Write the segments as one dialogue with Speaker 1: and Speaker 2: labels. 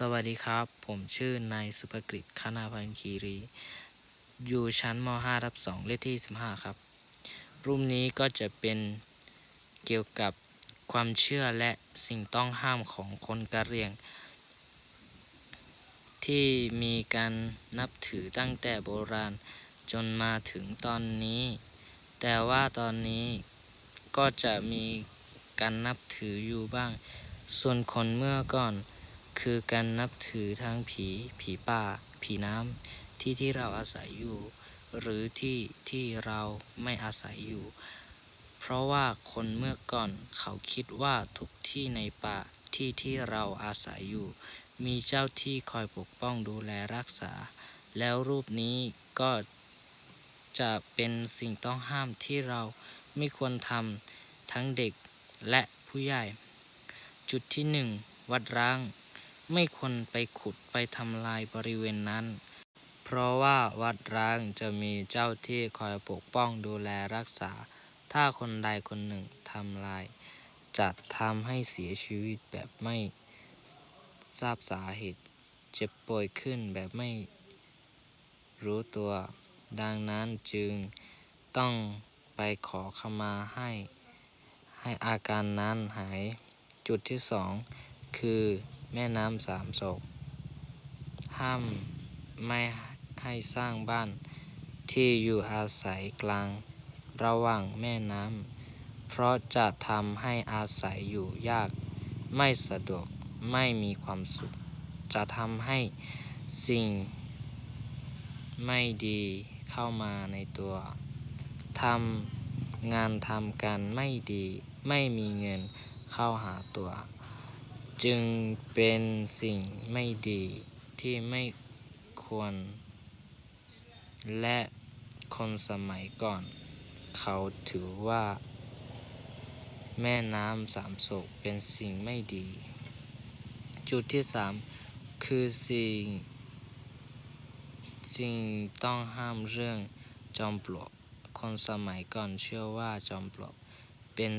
Speaker 1: สวัสดีครับ ผมชื่อนายสุภกฤษคณาพันธ์คีรี อยู่ชั้นม .5 รับ2เลขที่ 15 ครับรูปนี้ก็จะเป็นเกี่ยวกับความเชื่อและสิ่งต้องห้ามของคนกะเหรี่ยง ที่มีการนับถือตั้งแต่โบราณจนมาถึงตอนนี้ แต่ว่าตอนนี้ก็จะมีการนับถืออยู่บ้าง ส่วนคนเมื่อก่อน คือการนับถือทั้งผี ผีป่า ผีน้ำที่ที่เราอาศัยอยู่ หรือที่ที่เราไม่อาศัยอยู่ เพราะว่าคนเมื่อก่อนเขาคิดว่าทุกที่ในป่าที่ที่เราอาศัยอยู่ มีเจ้าที่คอยปกป้องดูแลรักษา แล้วรูปนี้ก็จะเป็นสิ่งต้องห้ามที่เราไม่ควรทำทั้งเด็กและผู้ใหญ่ จุดที่หนึ่งวัดร้าง ไม่ควรไปขุดไปทำลายบริเวณนั้น เพราะว่าวัดร้างจะมีเจ้าที่คอยปกป้องดูแลรักษา ถ้าคนใดคนหนึ่งทำลาย จะทำให้เสียชีวิตแบบไม่ทราบสาเหตุ เจ็บป่วยขึ้นแบบไม่รู้ตัว ดังนั้นจึงต้องไปขอขมาให้ ให้อาการนั้นหาย จุดที่สองคือ แม่น้ำสามโศก ห้ามไม่ให้สร้างบ้านที่อยู่อาศัยกลางระหว่างแม่น้ำ เพราะจะทำให้อาศัยอยู่ยาก ไม่สะดวก ไม่มีความสุข จะทำให้สิ่งไม่ดีเข้ามาในตัว ทำงานทำการไม่ดี ไม่มีเงินเข้าหาตัว จึงเป็นสิ่งไม่ดีที่ไม่ควร และคนสมัยก่อน เขาถือว่า แม่น้ำสามโศกเป็นสิ่งไม่ดี จุดที่สามคือสิ่งสิ่งต้องห้ามเรื่องจอมปลวก คนสมัยก่อนเชื่อว่าจอมปลวก เป็น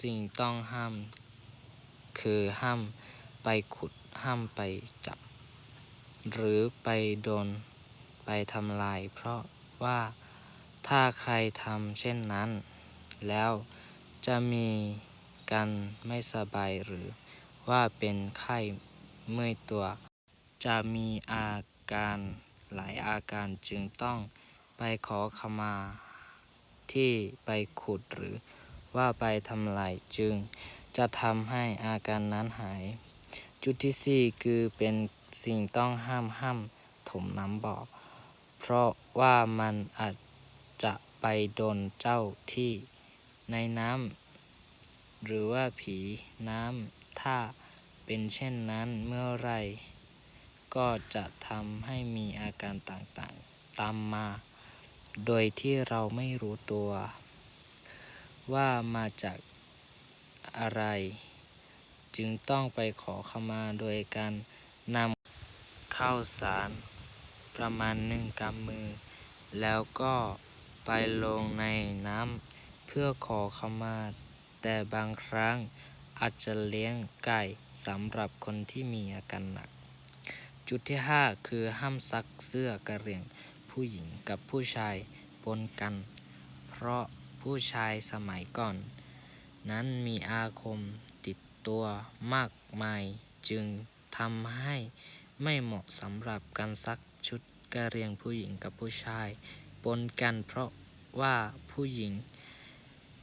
Speaker 1: สิ่งต้องห้าม คือห้ามไปขุดห้ามไปจับ หรือไปโดนไปทำลาย เพราะว่าถ้าใครทำเช่นนั้น แล้วจะมีการไม่สบายหรือว่าเป็นไข้เมื่อยตัว จะมีอาการหลายอาการจึงต้องไปขอขมาที่ไปขุดหรือว่าไปทำลายจึง จะทำให้อาการนั้นหาย จุดที่สี่คือเป็นสิ่งต้องห้ามห้ามถมน้ำบ่อเพราะว่ามันอาจจะไปโดนเจ้าที่ในน้ำหรือว่าผีน้ำถ้าเป็นเช่นนั้นเมื่อไร ก็จะทำให้มีอาการต่างๆ ตามมา โดยที่เราไม่รู้ตัว ว่ามาจาก อะไร จึงต้องไปขอขมาโดยการนำข้าวสารประมาณหนึ่งกำมือ แล้วก็ไปลงในน้ำเพื่อขอขมา แต่บางครั้งอาจจะเลี้ยงไก่สำหรับคนที่มีอาการหนัก จุดที่ห้าคือห้ามซักเสื้อกระเหรี่ยงผู้หญิงกับผู้ชายปนกัน เพราะผู้ชายสมัยก่อน นั้นมีอาคมติดตัวมากมาย จึงทำให้ไม่เหมาะสำหรับการซักชุดกะเรียงผู้หญิงกับผู้ชายปนกันเพราะว่าผู้หญิง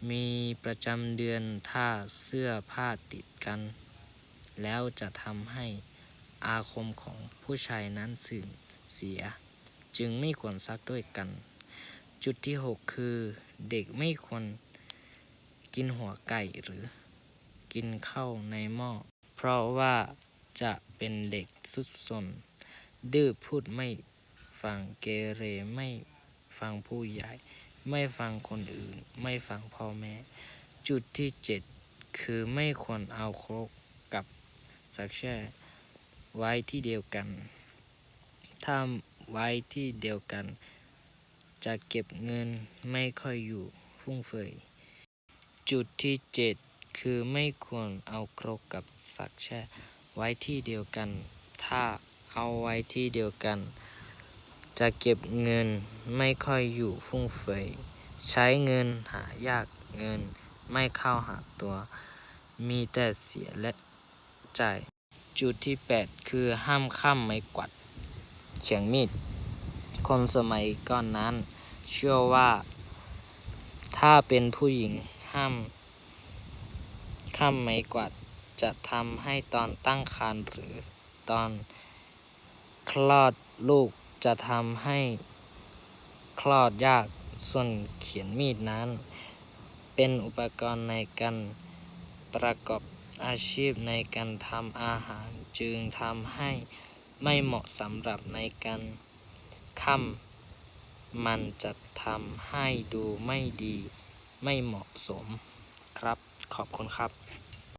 Speaker 1: มีประจำเดือนถ้าเสื้อผ้าติดกัน แล้วจะทำให้อาคมของผู้ชายนั้นเสื่อมเสีย จึงไม่ควรซักด้วยกัน จุดที่หกคือเด็กไม่ควร กินหัวไก่หรือ กินข้าวในหม้อ เพราะว่าจะเป็นเด็กสุดซนดื้อพูดไม่ฟังเกเรไม่ฟังผู้ใหญ่ ไม่ฟังคนอื่น ไม่ฟังพ่อแม่ จุดที่เจ็ดคือไม่ควรเอาครกกับสักแช่ไว้ที่เดียวกัน ถ้าไว้ที่เดียวกัน จะเก็บเงินไม่ค่อยอยู่ฟุ่มเฟือย จุดที่เจ็ดคือไม่ควรเอาครกกับสักแช่ไว้ที่เดียวกัน ถ้าเอาไว้ที่เดียวกัน จะเก็บเงินไม่ค่อยอยู่ฟุ่มเฟือยใช้เงินหายากเงินไม่เข้าหาตัว มีแต่เสียและจ่าย จุดที่ 8 คือห้ามข้ามไม้กวาดเขียงมีด คนสมัยก่อนนั้น เชื่อว่า ถ้าเป็นผู้หญิง ห้ามข้ามไม้กวาดจะทำให้ตอนตั้งครรภ์หรือตอนคลอดลูกจะทำให้คลอดยาก ส่วนเขียนมีดนั้น เป็นอุปกรณ์ในการประกอบอาชีพในการทำอาหารจึงทำให้ไม่เหมาะสำหรับในการข้ามมันจะทำให้ดูไม่ดี ไม่เหมาะสมครับ ขอบคุณครับ